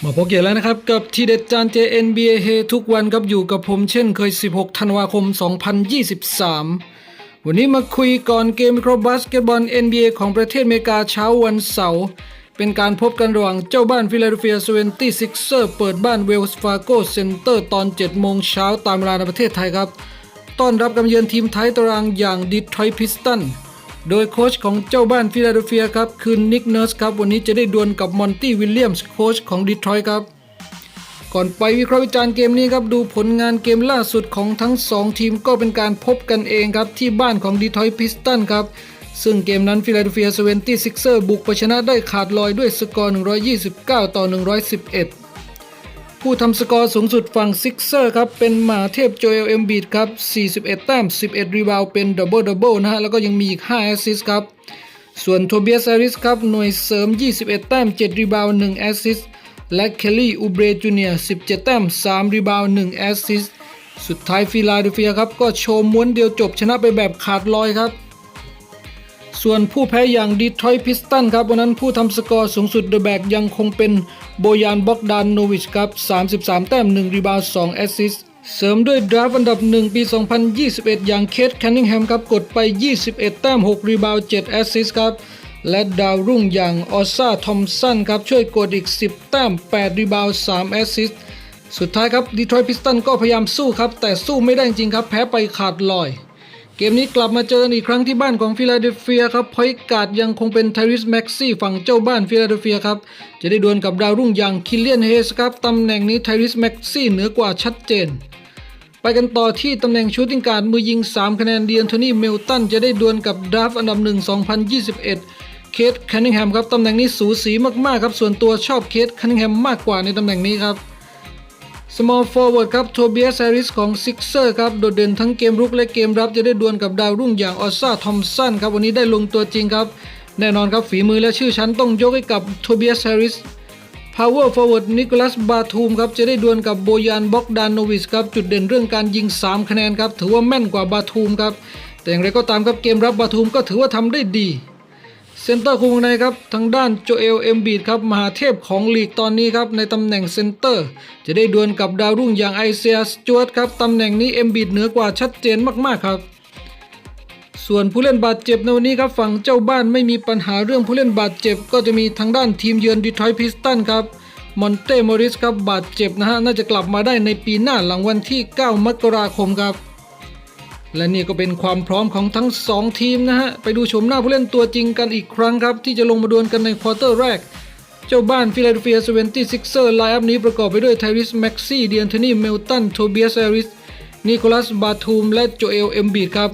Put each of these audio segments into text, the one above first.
มาพบกันแล้วนะครับ กับทีเด็ดจานเจ NBA เฮทุกวันครับอยู่กับผมเช่นเคย 16 ธันวาคม 2023 วันนี้มาคุยก่อนเกมวิเครบาสเกตบอล NBA ของประเทศอเมริกาเช้าวันเสาร์เป็นการพบกันระหว่างเจ้าบ้านฟิลาเดลเฟีย 76ers เซอร์เปิดบ้านเวลส์ฟาโกเซ็นเตอร์ตอน 7 โมงเช้าตามเวลาในประเทศไทยครับ ต้อนรับกำเยือนทีมไทยตารางอย่างดีทรอยพิสตัน โดยโค้ชของเจ้าบ้านฟิลาเดลเฟียครับคือนิกเนิร์สครับวันนี้จะได้ดวลกับมอนตี้วิลเลียมส์โค้ชของดีทรอยต์ครับก่อนไปวิเคราะห์วิจารณ์เกมนี้ครับดูผลงานเกมล่าสุดของทั้ง 2 ทีมก็เป็นการพบกันเองครับที่บ้านของดีทรอยต์พิสตันครับซึ่งเกมนั้นฟิลาเดลเฟีย 76ers บุกไปชนะได้ขาดลอยด้วยสกอร์ 129 ต่อ 111 ผู้ทำสกอร์สูงสุดฝั่งซิกเซอร์ครับ เป็นหมาเทพโจเอลเอ็มบีดครับ 41 แต้ม 11 รีบาวด์เป็นดับเบิลดับเบิลนะฮะ แล้วก็ยังมีอีก 5 แอสซิสต์ครับ ส่วนโทเบียสแอริสครับ หน่วยเสริม 21 แต้ม 7 รีบาวด์1แอสซิสต์และเคลลี่อูเบรจูเนีย17 แต้ม 3 รีบาวด์1แอสซิสต์สุดท้ายฟิลาเดลเฟียครับ ก็โชว์ม้วนเดียวจบชนะไปแบบขาดลอยครับ ส่วนผู้แพ้อย่างดีทรอยต์พิสตันครับวันนั้นผู้ทำสกอร์สูงสุดเดอะแบกยังคงเป็นโบยานบ็อกดานโนวิชครับ 33 แต้ม 1 รีบาวด์2แอสซิสเสริมด้วยดราฟต์อันดับ 1 ปี 2021 อย่างเคทแคนนิงแฮมครับกดไป 21 แต้ม 6 รีบาวด์7แอสซิสครับและดาวรุ่งอย่างออซ่าทอมสันครับช่วยกดอีก 10 แต้ม 8 รีบาวด์3แอสซิสสุดท้ายครับดีทรอยต์พิสตันก็พยายามสู้ครับ แต่สู้ไม่ได้จริงครับ แพ้ไปขาดลอย เกมนี้กลับมาเจอกันอีกครั้งที่บ้านของฟิลาเดลเฟียครับพอยการ์ดยังคงเป็นไทริสแม็กซี่ฝั่งเจ้าบ้านฟิลาเดลเฟียครับ จะได้ดวลกับดาวรุ่งอย่างคิลเลียนเฮสครับ ตำแหน่งนี้ไทริสแม็กซี่เหนือกว่าชัดเจน ไปกันต่อที่ตำแหน่งชูตติ้งการ์ดมือยิง 3 คะแนนเดียนโทนี่เมลตันจะได้ดวลกับดราฟอันดับ1 2021 เคทแคนนิงแฮมครับ ตำแหน่งนี้สูสีมากๆครับ ส่วนตัวชอบเคทแคนนิงแฮมมากกว่าในตำแหน่งนี้ครับ small forward ครับโทเบียสแฮริสของซิกเซอร์ครับโดดเด่นทั้งเกมรุกและเกมรับจะได้ดวลกับดาวรุ่งอย่างออซ่าทอมสันครับวันนี้ได้ลงตัวจริงครับ แน่นอนครับฝีมือและชื่อชั้นต้องยกให้กับโทเบียสแฮริส Power Forward นิโคลัสบาทูมครับจะได้ดวลกับโบยานบ็อกดานโนวิชครับจุดเด่นเรื่องการยิง 3 คะแนนครับถือว่าแม่นกว่าบาทูมครับแต่อย่างไรก็ตามครับเกมรับบาทูมก็ถือว่าทำได้ดี เซนเตอร์คุมในครับทางด้านโจเอลเอมบีดครับมหาเทพของลีกตอนนี้ครับในตำแหน่งเซนเตอร์ จะได้ดวลกับดาวรุ่งอย่างไอเซียสจวตครับตำแหน่งนี้เอมบีดเหนือกว่าชัดเจนมากๆครับ ส่วนผู้เล่นบาดเจ็บในวันนี้ครับฝั่งเจ้าบ้านไม่มีปัญหาเรื่องผู้เล่นบาดเจ็บ ก็จะมีทางด้านทีมเยือนดีทรอยพิสตันครับมอนเต้มอริสครับบาดเจ็บนะฮะน่าจะกลับมาได้ในปีหน้าหลังวันที่ 9 มกราคมครับ และนี่ก็เป็นความพร้อมของทั้ง 2 ทีมนะฮะ ไปดูชมหน้าผู้เล่นตัวจริงกันอีกครั้งครับ ที่จะลงมาดวลกันในควอเตอร์แรก เจ้าบ้านฟิลาเดลเฟีย 76ers ไลน์อัพนี้ประกอบไปด้วยไทริสแม็กซี่เดียนโทนีเมลตันโทเบียสแอริสนิโคลัสบาทูมและโจเอลเอมบีดครับ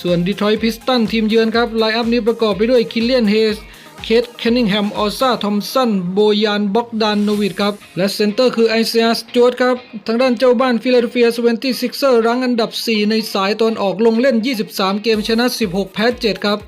ส่วนดีทรอยต์พิสตันทีมเยือนครับไลน์อัพนี้ประกอบไปด้วยคิลเลียนเฮส เคทแคนนิงแฮมออซ่าทอมสันโบยานบ็อกดานโนวิดครับ และเซนเตอร์คือไอเซียสจวดครับ ทางด้านเจ้าบ้านฟิลาเดลเฟีย 76ers รั้งอันดับ 4 ในสายตอนออกลงเล่น 23 เกมชนะ 16 แพ้ 7 ครับ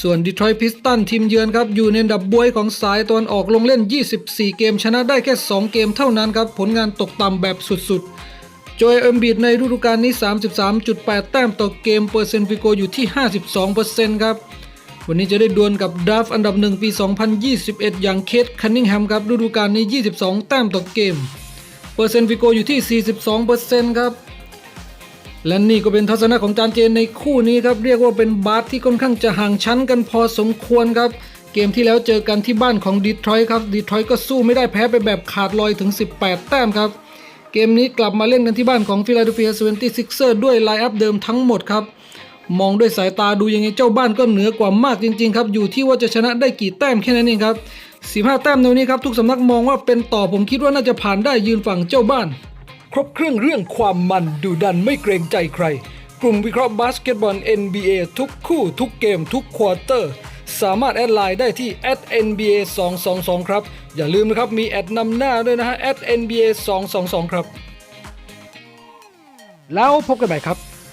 ส่วนดีทรอยต์พิสตันทีมเยือนครับ อยู่ในดับบวยของสายตอนออกลงเล่น 24 เกม ชนะได้แค่ 2 เกมเท่านั้นครับ ผลงานตกต่ำแบบสุดๆ โจเอลเอมบีดในฤดูกาลนี้ 33.8 แต้มต่อเกม เปอร์เซ็นต์ฟิโกอยู่ที่ 52%ครับ วันนี้จะได้ดวลกับดราฟอันดับหนึ่งปี 2021 อย่างเคทคันนิงแฮมครับฤดูกาลนี้ 22 แต้มต่อเกม เปอร์เซ็นต์ฟิโกอยู่ที่ 42%ครับ และนี่ก็เป็นทัศนะของจานเจนในคู่นี้ครับ เรียกว่าเป็นบาสที่ค่อนข้างจะห่างชั้นกันพอสมควรครับ เกมที่แล้วเจอกันที่บ้านของดีทรอยต์ครับดีทรอยต์ก็สู้ไม่ได้แพ้ไปแบบขาดลอยถึง 18 แต้มครับ เกมนี้กลับมาเล่นกันที่บ้านของฟิลาเดลเฟีย 76ers ด้วยไลน์อัพเดิมทั้งหมดครับ มองด้วยสายตาดูยังไงเจ้าบ้านก็เหนือกว่ามากจริง ๆ ครับ อยู่ที่ว่าจะชนะได้กี่แต้มแค่นั้นเองครับ15 แต้มในวันนี้ครับทุกสำนักมองว่าเป็นต่อผมคิดว่าน่าจะผ่านได้ยืนฝั่งเจ้าบ้าน ครบเครื่องเรื่องความมันดูดันไม่เกรงใจใคร กลุ่มวิเคราะห์บาสเกตบอล NBA ทุกคู่ทุกเกมทุกควอเตอร์ สามารถแอดไลน์ได้ที่ @nba 2 2 2ครับ อย่าลืมนะครับมีแอดนำหน้าด้วยนะฮะ @nba 2 2 2ครับ แล้วพบกันใหม่ครับ